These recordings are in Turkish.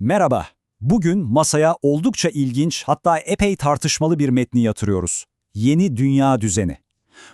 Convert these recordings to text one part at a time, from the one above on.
Merhaba. Bugün masaya oldukça ilginç hatta epey tartışmalı bir metni yatırıyoruz. Yeni Dünya Düzeni.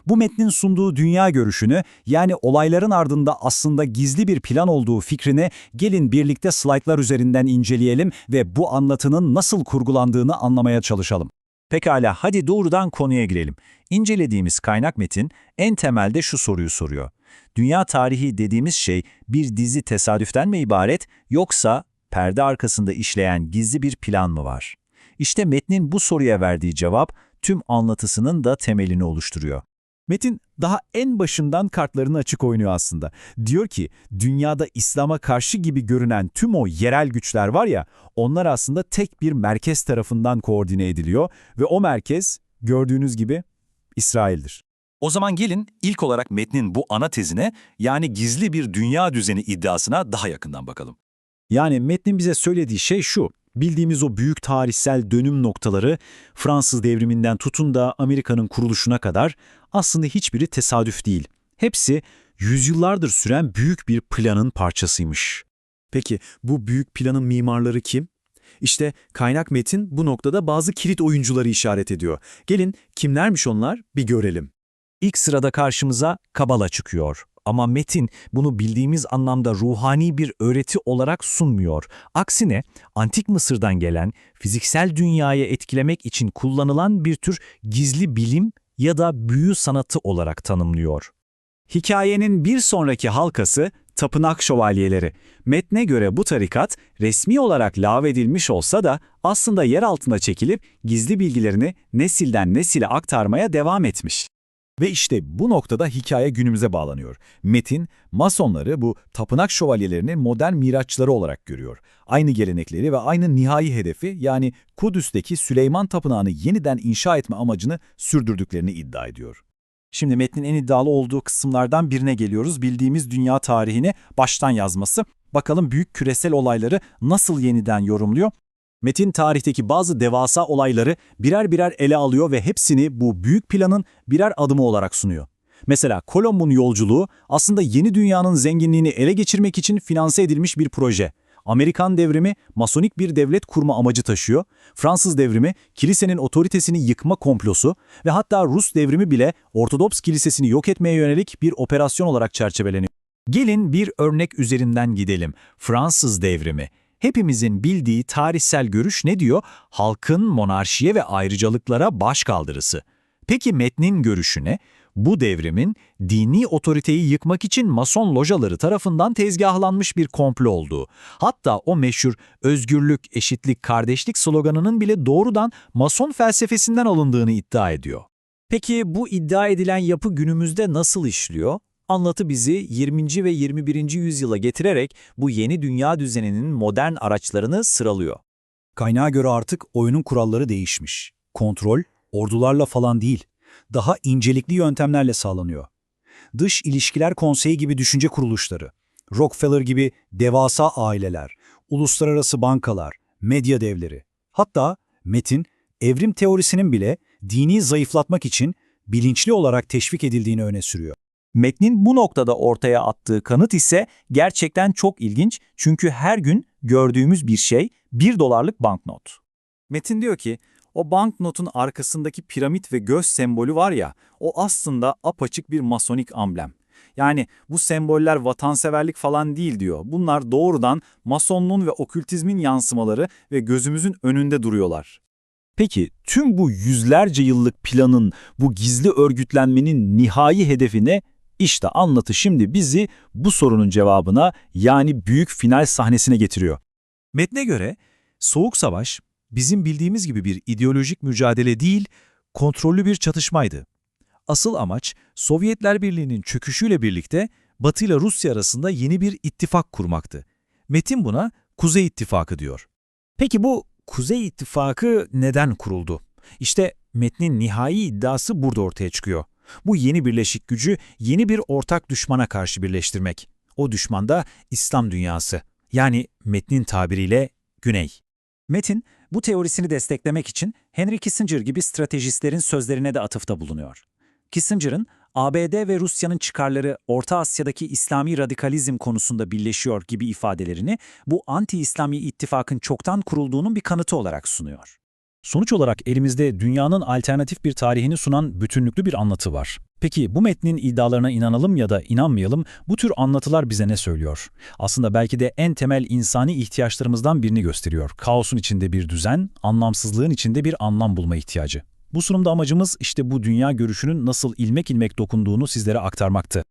Bu metnin sunduğu dünya görüşünü yani olayların ardında aslında gizli bir plan olduğu fikrini gelin birlikte slaytlar üzerinden inceleyelim ve bu anlatının nasıl kurgulandığını anlamaya çalışalım. Pekala, hadi doğrudan konuya girelim. İncelediğimiz kaynak metin en temelde şu soruyu soruyor. Dünya tarihi dediğimiz şey bir dizi tesadüften mi ibaret yoksa perde arkasında işleyen gizli bir plan mı var? İşte metnin bu soruya verdiği cevap tüm anlatısının da temelini oluşturuyor. Metin daha en başından kartlarını açık oynuyor aslında. Diyor ki dünyada İslam'a karşı gibi görünen tüm o yerel güçler var ya onlar aslında tek bir merkez tarafından koordine ediliyor ve o merkez gördüğünüz gibi İsrail'dir. O zaman gelin ilk olarak metnin bu ana tezine yani gizli bir dünya düzeni iddiasına daha yakından bakalım. Yani metnin bize söylediği şey şu. Bildiğimiz o büyük tarihsel dönüm noktaları Fransız devriminden tutun da Amerika'nın kuruluşuna kadar aslında hiçbiri tesadüf değil. Hepsi yüzyıllardır süren büyük bir planın parçasıymış. Peki bu büyük planın mimarları kim? İşte kaynak metin bu noktada bazı kilit oyuncuları işaret ediyor. Gelin kimlermiş onlar bir görelim. İlk sırada karşımıza Kabala çıkıyor. Ama metin bunu bildiğimiz anlamda ruhani bir öğreti olarak sunmuyor. Aksine antik Mısır'dan gelen fiziksel dünyayı etkilemek için kullanılan bir tür gizli bilim ya da büyü sanatı olarak tanımlıyor. Hikayenin bir sonraki halkası tapınak şövalyeleri. Metne göre bu tarikat resmi olarak lağvedilmiş olsa da aslında yer altına çekilip gizli bilgilerini nesilden nesile aktarmaya devam etmiş. Ve işte bu noktada hikaye günümüze bağlanıyor. Metin, Masonları bu tapınak şövalyelerinin modern miraçları olarak görüyor. Aynı gelenekleri ve aynı nihai hedefi yani Kudüs'teki Süleyman Tapınağı'nı yeniden inşa etme amacını sürdürdüklerini iddia ediyor. Şimdi metnin en iddialı olduğu kısımlardan birine geliyoruz. Bildiğimiz dünya tarihini baştan yazması. Bakalım büyük küresel olayları nasıl yeniden yorumluyor? Metin tarihteki bazı devasa olayları birer birer ele alıyor ve hepsini bu büyük planın birer adımı olarak sunuyor. Mesela Kolomb'un yolculuğu aslında yeni dünyanın zenginliğini ele geçirmek için finanse edilmiş bir proje. Amerikan devrimi masonik bir devlet kurma amacı taşıyor. Fransız devrimi kilisenin otoritesini yıkma komplosu ve hatta Rus devrimi bile Ortodoks kilisesini yok etmeye yönelik bir operasyon olarak çerçeveleniyor. Gelin bir örnek üzerinden gidelim. Fransız devrimi. Hepimizin bildiği tarihsel görüş ne diyor? Halkın monarşiye ve ayrıcalıklara baş kaldırısı. Peki metnin görüşü ne? Bu devrimin dini otoriteyi yıkmak için mason lojaları tarafından tezgahlanmış bir komplo olduğu. Hatta o meşhur özgürlük, eşitlik, kardeşlik sloganının bile doğrudan mason felsefesinden alındığını iddia ediyor. Peki bu iddia edilen yapı günümüzde nasıl işliyor? Anlatı bizi 20. ve 21. yüzyıla getirerek bu yeni dünya düzeninin modern araçlarını sıralıyor. Kaynağa göre artık oyunun kuralları değişmiş. Kontrol, ordularla falan değil, daha incelikli yöntemlerle sağlanıyor. Dış İlişkiler Konseyi gibi düşünce kuruluşları, Rockefeller gibi devasa aileler, uluslararası bankalar, medya devleri. Hatta Metin, evrim teorisinin bile dini zayıflatmak için bilinçli olarak teşvik edildiğini öne sürüyor. Metnin bu noktada ortaya attığı kanıt ise gerçekten çok ilginç çünkü her gün gördüğümüz bir şey 1 dolarlık banknot. Metin diyor ki, o banknotun arkasındaki piramit ve göz sembolü var ya, o aslında apaçık bir masonik amblem. Yani bu semboller vatanseverlik falan değil diyor. Bunlar doğrudan masonluğun ve okültizmin yansımaları ve gözümüzün önünde duruyorlar. Peki tüm bu yüzlerce yıllık planın, bu gizli örgütlenmenin nihai hedefi ne? İşte anlatı şimdi bizi bu sorunun cevabına yani büyük final sahnesine getiriyor. Metne göre Soğuk Savaş bizim bildiğimiz gibi bir ideolojik mücadele değil, kontrollü bir çatışmaydı. Asıl amaç Sovyetler Birliği'nin çöküşüyle birlikte Batı ile Rusya arasında yeni bir ittifak kurmaktı. Metin buna Kuzey İttifakı diyor. Peki bu Kuzey İttifakı neden kuruldu? İşte metnin nihai iddiası burada ortaya çıkıyor. Bu yeni birleşik gücü yeni bir ortak düşmana karşı birleştirmek. O düşman da İslam dünyası. Yani metnin tabiriyle Güney. Metin bu teorisini desteklemek için Henry Kissinger gibi stratejistlerin sözlerine de atıfta bulunuyor. Kissinger'ın ABD ve Rusya'nın çıkarları Orta Asya'daki İslami radikalizm konusunda birleşiyor gibi ifadelerini bu anti-İslami ittifakın çoktan kurulduğunun bir kanıtı olarak sunuyor. Sonuç olarak elimizde dünyanın alternatif bir tarihini sunan bütünlüklü bir anlatı var. Peki bu metnin iddialarına inanalım ya da inanmayalım, bu tür anlatılar bize ne söylüyor? Aslında belki de en temel insani ihtiyaçlarımızdan birini gösteriyor. Kaosun içinde bir düzen, anlamsızlığın içinde bir anlam bulma ihtiyacı. Bu sunumda amacımız işte bu dünya görüşünün nasıl ilmek ilmek dokunduğunu sizlere aktarmaktı.